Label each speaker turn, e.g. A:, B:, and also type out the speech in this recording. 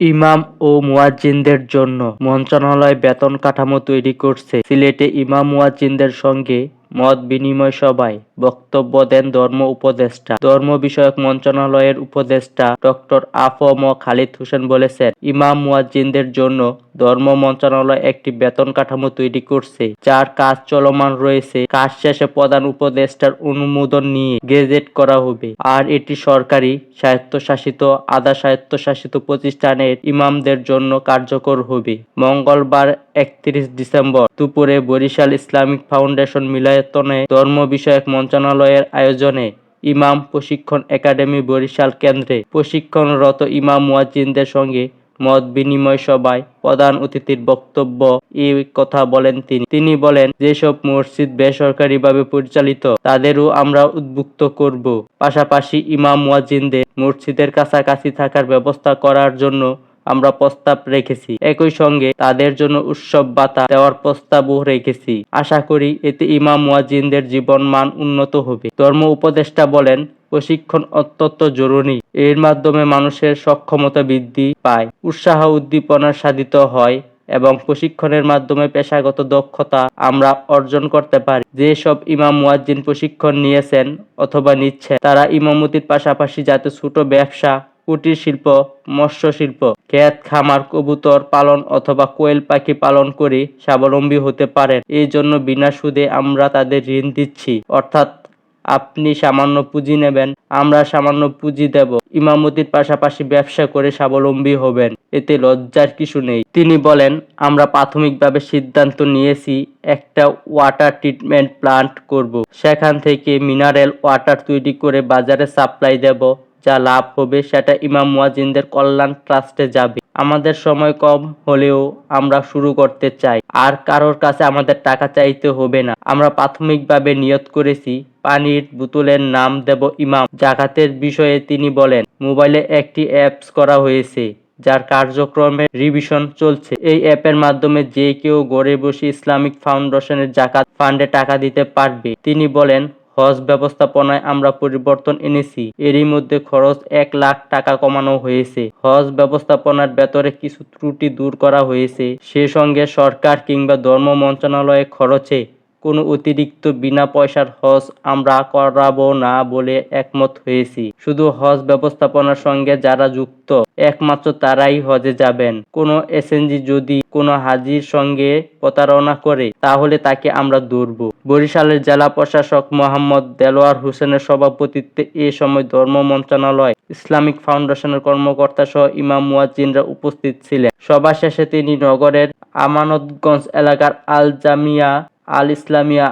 A: ইমাম ও মুয়াজ্জিনদের জন্য মন্ত্রণালয় বেতন কাঠামো তৈরি করছে। সিলেটে ইমাম মুয়াজ্জিনদের সঙ্গে মত বিনিময় সভায় বক্তব্য দেন ধর্ম উপদেষ্টা। ধর্ম বিষয়ক মন্ত্রণালয়ের উপদেষ্টা ডক্টর আফম খালিদ হোসেন বলেছেন, ইমাম মুয়াজ্জিনদের জন্য ধর্ম মন্ত্রণালয় একটি বেতন কাঠামো তৈরি করছে, যার কাজ চলমান রয়েছে। কাজ শেষে প্রধান উপদেষ্টার অনুমোদন নিয়ে গেজেট করা হবে। আর এটি সরকারি স্বায়ত্তশাসিত, আধা স্বায়ত্তশাসিত প্রতিষ্ঠানের ইমামদের জন্য কার্যকর হবে। মঙ্গলবার একত্রিশ ডিসেম্বর দুপুরে বরিশাল ইসলামিক ফাউন্ডেশন মিলায়তনে ধর্ম বিষয়ক মন্ত্রণালয়ের আয়োজনে ইমাম প্রশিক্ষণ একাডেমি বরিশাল কেন্দ্রে প্রশিক্ষণরত ইমাম মুয়াজ্জিনদের সঙ্গে মত বিনিময় সভায় প্রধান অতিথির বক্তব্য এই কথা বলেন তিনি। তিনি বলেন, যেসব মসজিদ বেসরকারিভাবে পরিচালিত, তাদেরও আমরা উদ্বুক্ত করব। পাশাপাশি ইমাম মুয়াজ্জিনদের মসজিদের কাছাকাছি থাকার ব্যবস্থা করার জন্য আমরা প্রস্তাব রেখেছি। একই সঙ্গে তাদের জন্য উৎসব বাতা দেওয়ার প্রস্তাবও রেখেছি। আশা করি এতে ইমাম মুয়াজ্জিনদের জীবন মান উন্নত হবে। ধর্ম উপদেষ্টা বলেন, প্রশিক্ষণ অত্যন্ত জরুরি। এর মাধ্যমে মানুষের সক্ষমতা বৃদ্ধি পায়। উৎসাহ উদ্দীপনা সাধিত হয় এবং প্রশিক্ষণের মাধ্যমে পেশাগত দক্ষতা আমরা অর্জন করতে পারি। যেসব ইমাম মুয়াজ্জিন প্রশিক্ষণ নিয়েছেন অথবা নিচ্ছেন, তারা ইমামতির পাশাপাশি যাতে ছোট ব্যবসা, কুটির শিল্প, মৎস্য শিল্প ক্ষেত খামার, কবুতর পালন অথবা কোয়েল পাখি পালন করে স্বাবলম্বী হতে পারেন। এই জন্য বিনা সুদে আমরা তাদের ঋণ দিচ্ছি। অর্থাৎ আপনি সামান্য পুঁজি নেবেন, আমরা সামান্য পুঁজি দেব। ইমামতির পাশাপাশি ব্যবসা করে স্বাবলম্বী হবেন। এতে লজ্জার কিছু নেই। তিনি বলেন, আমরা প্রাথমিকভাবে সিদ্ধান্ত নিয়েছি, একটা ওয়াটার ট্রিটমেন্ট প্লান্ট করব। সেখান থেকে মিনারেল ওয়াটার তৈরি করে বাজারে সাপ্লাই দেব। যা লাভ হবে, সেটা ইমাম মুয়াজ্জিনদের কল্যাণ ট্রাস্টে যাবে। আমাদের সময় কম হলেও আমরা শুরু করতে চাই। আর কারোর কাছে আমাদের টাকা চাইতে হবে না। আমরা প্রাথমিকভাবে নিয়ত করেছি, পানির বোতলের নাম দেব ইমাম। জাকাতের বিষয়ে তিনি বলেন, মোবাইলে একটি অ্যাপস করা হয়েছে, যার কার্যক্রমে রিভিশন চলছে। এই অ্যাপের মাধ্যমে যে কেউ ঘরে বসে ইসলামিক ফাউন্ডেশনের জাকাত ফান্ডে টাকা দিতে পারবে। তিনি বলেন হজ ব্যবস্থাপনায় আমরা পরিবর্তন এনেছি। এরই মধ্যে খরচ এক লাখ টাকা কমানো হয়েছে। হজ ব্যবস্থাপনার ভেতরে কিছু ত্রুটি দূর করা হয়েছে। সে সঙ্গে সরকার কিংবা ধর্ম মন্ত্রণালয়ের খরচে কোনো অতিরিক্ত বিনা পয়সার হজ আমরা করাবো না বলে একমত হয়েছি। শুধু হজ ব্যবস্থাপনার সঙ্গে যারা যুক্ত, একমাত্র তারাই হজে যাবেন। কোনো এসএনজি যদি কোনো হাজির সঙ্গে প্রতারণা করে, তাহলে তাকে আমরা ধরব। বরিশালের জেলা প্রশাসক মোহাম্মদ দেলোয়ার হোসেনের সভাপতিত্বে এ সময় ধর্ম মন্ত্রণালয়, ইসলামিক ফাউন্ডেশনের কর্মকর্তা সহ ইমাম মুয়াজ্জিনরা উপস্থিত ছিলেন। সভা শেষে তিনি নগরের আমানতগঞ্জ এলাকার আল জামিয়া আল ইসলামিয়া